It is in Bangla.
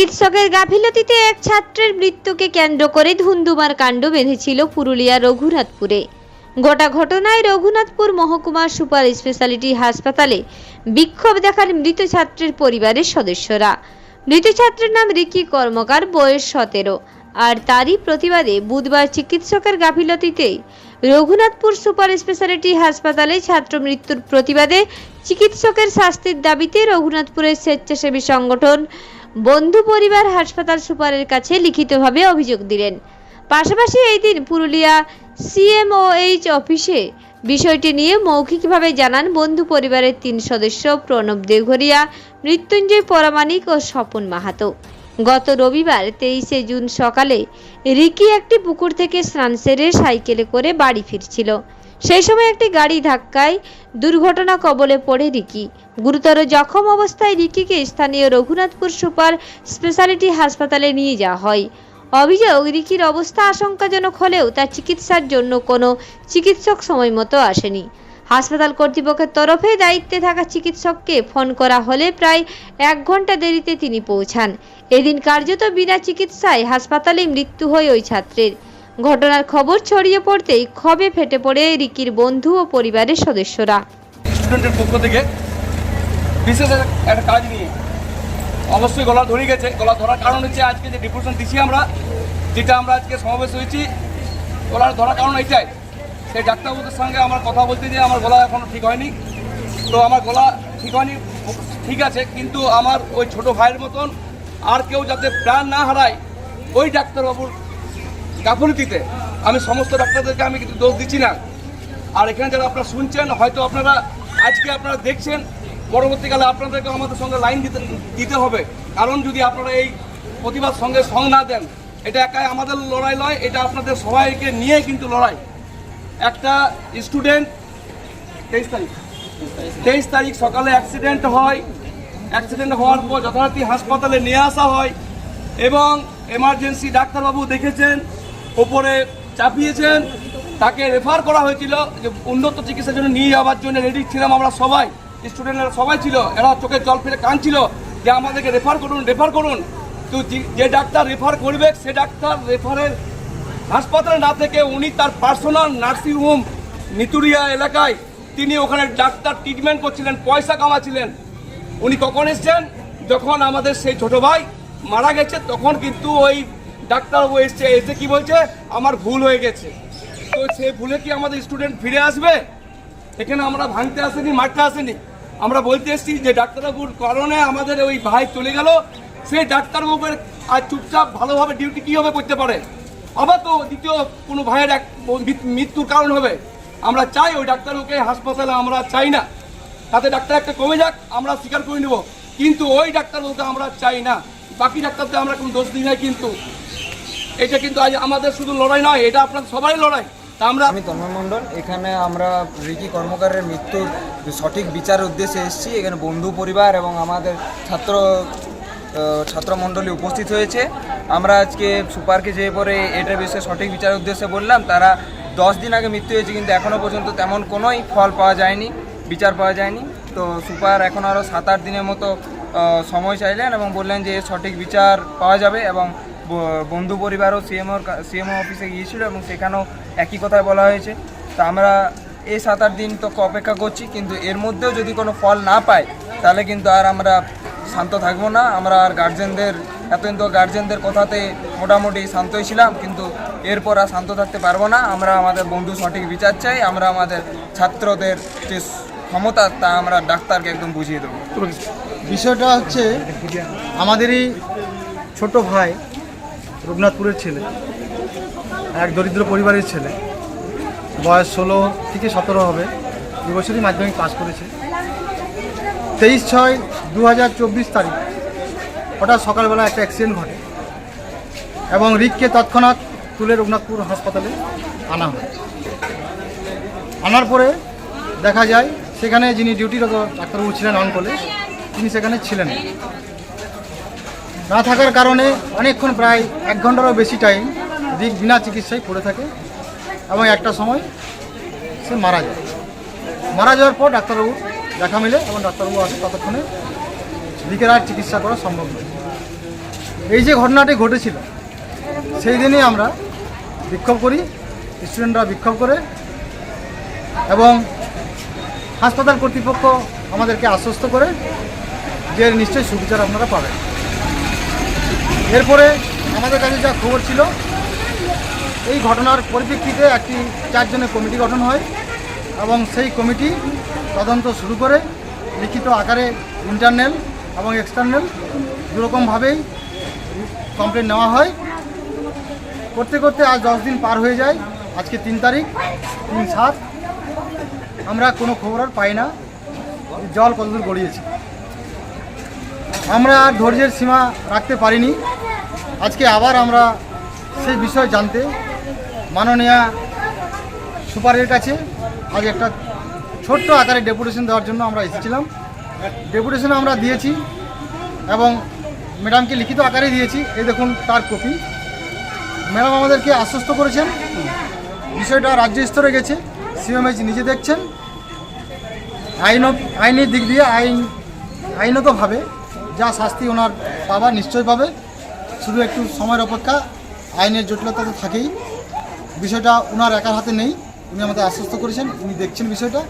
চিকিৎসকের গাফিলতিতে এক ছাত্রের মৃত্যুকে কেন্দ্র করে ধুন্ধুমার কাণ্ড বেঁধেছিল পুরুলিয়া রঘুনাথপুরে। গোটা ঘটনায় রঘুনাথপুর মহকুমার সুপার স্পেশালিটি হাসপাতালে বিক্ষোভ দেখার মৃত ছাত্রের পরিবারের সদস্যরা। মৃত ছাত্রের নাম রিকি কর্মকার, বয়স সতেরো। আর তারই প্রতিবাদে বুধবার চিকিৎসকের গাফিলতিতে রঘুনাথপুর সুপার স্পেশালিটি হাসপাতালে ছাত্র মৃত্যুর প্রতিবাদে চিকিৎসকের শাস্তির দাবিতে রঘুনাথপুরের স্বেচ্ছাসেবী সংগঠন বন্ধু পরিবার হাসপাতাল সুপারের কাছে লিখিতভাবে অভিযোগ দিলেন। পাশাপাশি এই দিন পুরুলিয়া সিএমওএইচ অফিসে বিষয়টি নিয়ে মৌখিকভাবে জানান বন্ধু পরিবারের তিন সদস্য প্রণব দেঘরিয়া, মৃত্যুঞ্জয় পরামানিক ও স্বপন মাহাতো। গত রবিবার তেইশে জুন সকালে রিকি একটি পুকুর থেকে স্নান সেরে সাইকেলে করে বাড়ি ফিরছিল। সেই সময় একটি গাড়ি ধাক্কায় দুর্ঘটনা কবলে পড়ে রিকি। গুরুতর জখম অবস্থায় রিকিকে স্থানীয় রঘুনাথপুর সুপার স্পেশালিটি হাসপাতালে নিয়ে যাওয়া হয়। অভিযোগ, রিকির অবস্থা আশঙ্কাজনক হলেও তার চিকিৎসার জন্য কোনো চিকিৎসক সময় মতো আসেনি। হাসপাতাল কর্তৃপক্ষের তরফে দায়িত্বে থাকা চিকিৎসককে ফোন করা হলে প্রায় এক ঘণ্টা দেরিতে তিনি পৌঁছান। এদিন কার্যত বিনা চিকিৎসায় হাসপাতালে মৃত্যু হয় ওই ছাত্রের। ঘটনার খবর ছড়িয়ে পড়তেই ক্ষোভে ফেটে পড়ে রিকির বন্ধু ও পরিবারের সদস্যরা। স্টুডেন্টের পক্ষ থেকে বিশেষ একটা- কাজ নিয়ে অবশ্যই গলা ধরে গেছে। গলা ধরার কারণ হচ্ছে আজকে যে ডিপ্রেশন দিচ্ছি আমরা, যেটা আমরা আজকে সমাবেশ হয়েছি, গলার ধরার কারণ এটাই। সেই ডাক্তারবাবুদের সঙ্গে আমার কথা বলতে দিয়ে আমার গলা এখনও ঠিক হয়নি। তো আমার গলা ঠিক হয়নি, ঠিক আছে, কিন্তু আমার ওই ছোট ভাইয়ের মতন আর কেউ যাতে প্রাণ না হারায়, ওই ডাক্তারবাবুর গাফলতিতে। আমি সমস্ত ডাক্তারদেরকে আমি কিন্তু দোষ দিচ্ছি না। আর এখানে যারা আপনারা শুনছেন, হয়তো আপনারা আজকে আপনারা দেখছেন, পরবর্তীকালে আপনাদেরকে আমাদের সঙ্গে লাইন দিতে দিতে হবে। কারণ যদি আপনারা এই প্রতিবাদ সঙ্গে সং না দেন, এটা একাই আমাদের লড়াই নয়, এটা আপনাদের সবাইকে নিয়ে কিন্তু লড়াই। একটা স্টুডেন্ট তেইশ তারিখ তেইশ তারিখ সকালে অ্যাক্সিডেন্ট হয়। অ্যাক্সিডেন্ট হওয়ার পর যথারীতি হাসপাতালে নিয়ে আসা হয়। এবং এমার্জেন্সি ডাক্তারবাবু দেখেছেন ওপরে চাপিয়েছেন, তাকে রেফার করা হয়েছিল যে উন্নত চিকিৎসার জন্য নিয়ে যাওয়ার জন্য রেডি ছিলাম আমরা সবাই স্টুডেন্টরা সবাই ছিল, এরা চোখে জল ফেলে কাঁদছিল যে আমাদেরকে রেফার করুন রেফার করুন। তো যে- ডাক্তার রেফার করবে, সে ডাক্তার রেফারের হাসপাতালে না থেকে উনি তার পার্সোনাল নার্সিং হোম নিতুরিয়া এলাকায় তিনি ওখানে ডাক্তার ট্রিটমেন্ট করছিলেন, পয়সা কামাচ্ছিলেন। উনি কখন এসছেন? যখন আমাদের সেই ছোট ভাই মারা গেছে, তখন কিন্তু ওই ডাক্তারবাবু এসছে, এসে কি বলছে? আমার ভুল হয়ে গেছে। তো সে ভুলে কি আমাদের স্টুডেন্ট ফিরে আসবে? এখানে আমরা ভাঙতে আসেনি, মারতে আসেনি। আমরা বলতে এসেছি যে ডাক্তারবাবুর কারণে আমাদের ওই ভাই চলে গেল। সেই ডাক্তারবাবুর আর চুপচাপ ভালোভাবে ডিউটি কীভাবে করতে পারে? আবার তো দ্বিতীয় কোনো ভাইয়ের এক মৃত্যুর কারণ হবে। আমরা চাই ওই ডাক্তারবাবুকে হাসপাতালে আমরা চাই না। তাতে ডাক্তার একটা কমে যাক, আমরা স্বীকার করে নেব। কিন্তু ওই ডাক্তারবাবুকে আমরা চাই না। বাকি ডাক্তারদের আমরা কোনো দোষ দিই না কিন্তু। এটা কিন্তু আজ আমাদের শুধু লড়াই নয়, এটা আপনার সবাই লড়াই। তা আমরা আমি তন্ময় মণ্ডল এখানে আমরা রিকি কর্মকারের মৃত্যুর সঠিক বিচার উদ্দেশ্যে এসেছি। এখানে বন্ধু পরিবার এবং আমাদের ছাত্র ছাত্রমণ্ডলী উপস্থিত হয়েছে। আমরা আজকে সুপারকে যেয়ে পরে এটার বিষয়ে সঠিক বিচার উদ্দেশ্যে বললাম। তারা দশ দিন আগে মৃত্যু হয়েছে, কিন্তু এখনও পর্যন্ত তেমন কোনোই ফল পাওয়া যায়নি, বিচার পাওয়া যায়নি। তো সুপার এখন আরও সাত আট দিনের মতো সময় চাইলেন এবং বললেন যে সঠিক বিচার পাওয়া যাবে এবং বন্ধু পরিবারও সিএমওর সিএমও অফিসে গিয়েছিল এবং সেখানেও একই কথাই বলা হয়েছে। তা আমরা এই সাত আট দিন তো অপেক্ষা করছি, কিন্তু এর মধ্যেও যদি কোনো ফল না পাই, তাহলে কিন্তু আর আমরা শান্ত থাকব না। আমরা আর গার্জেনদের এতদিন তো গার্জেনদের কথাতে মোটামুটি শান্তই ছিলাম, কিন্তু এরপর আর শান্ত থাকতে পারব না। আমরা আমাদের বন্ধু সঠিক বিচার চাই, আমরা আমাদের ছাত্রদের যে ক্ষমতা, তা আমরা ডাক্তারকে একদম বুঝিয়ে দেবো। বিষয়টা হচ্ছে, আমাদেরই ছোট ভাই রঘুনাথপুরের ছেলে। এক দরিদ্র পরিবারের ছেলে। বয়স ষোলো থেকে সতেরো হবে। দু বছরই মাধ্যমিক পাস করেছে। তেইশ ছয় দু তারিখ। হঠাৎ সকালবেলা একটা অ্যাক্সিডেন্ট ঘটে এবং রিককে তৎক্ষণাৎ তুলে রঘুনাথপুর হাসপাতালে আনা হয়। আনার পরে দেখা যায়, সেখানে যিনি ডিউটিরত ডাক্তারবাবু ছিলেন অন তিনি সেখানে ছিলেন। না। থাকার কারণে অনেকক্ষণ প্রায় এক ঘন্টারও বেশি টাইম দিক বিনা চিকিৎসায় পড়ে থাকে এবং একটা সময় সে মারা যায় মারা যাওয়ার পর ডাক্তারবাবু দেখা মিলে এবং ডাক্তারবাবু আসে ততক্ষণে দিকের আর চিকিৎসা করা সম্ভব নয় এই যে ঘটনাটি ঘটেছিল, সেই দিনই আমরা বিক্ষোভ করি স্টুডেন্টরা বিক্ষোভ করে এবং হাসপাতাল কর্তৃপক্ষ আমাদেরকে আশ্বস্ত করে যে নিশ্চয়ই সুবিচার আপনারা পাবেন এরপরে আমাদের কাছে যা খবর ছিল, এই ঘটনার পরিপ্রেক্ষিতে একটি চারজনের কমিটি গঠন হয় এবং সেই কমিটি তদন্ত শুরু করে লিখিত আকারে ইন্টারনাল এবং এক্সটার্নাল দুরকমভাবেই কমপ্লেন নেওয়া হয়। করতে করতে আজ দশ দিন পার হয়ে যায়, আজকে তিন তারিখ, তিন সাত। আমরা কোনো খবর আর পাই না, জল কতদূর গড়িয়েছে। আমরা আর ধৈর্যের সীমা রাখতে পারিনি। আজকে আবার আমরা সেই বিষয় জানতে মাননীয় সুপারের কাছে আজ একটা ছোট্ট আকারে ডেপুটেশন দেওয়ার জন্য আমরা এসেছিলাম। ডেপুটেশন আমরা দিয়েছি এবং ম্যাডামকে লিখিত আকারে দিয়েছি। এই দেখুন তার কপি। ম্যাডাম আমাদেরকে আশ্বস্ত করেছেন। বিষয়টা রাজ্য স্তরে গেছে। সিএমএইচ নিজে দেখছেন। আইন আইনের দিক দিয়ে আইন আইনতভাবে যা শাস্তি ওনার পাবা নিশ্চয় পাবে। শুধু একটু সময়ের অপেক্ষা, আইনের জটিলতা তো থাকেই। বিষয়টা ওনার একার হাতে নেই, উনি আমাদের আশ্বস্ত করেছেন, উনি দেখছেন বিষয়টা।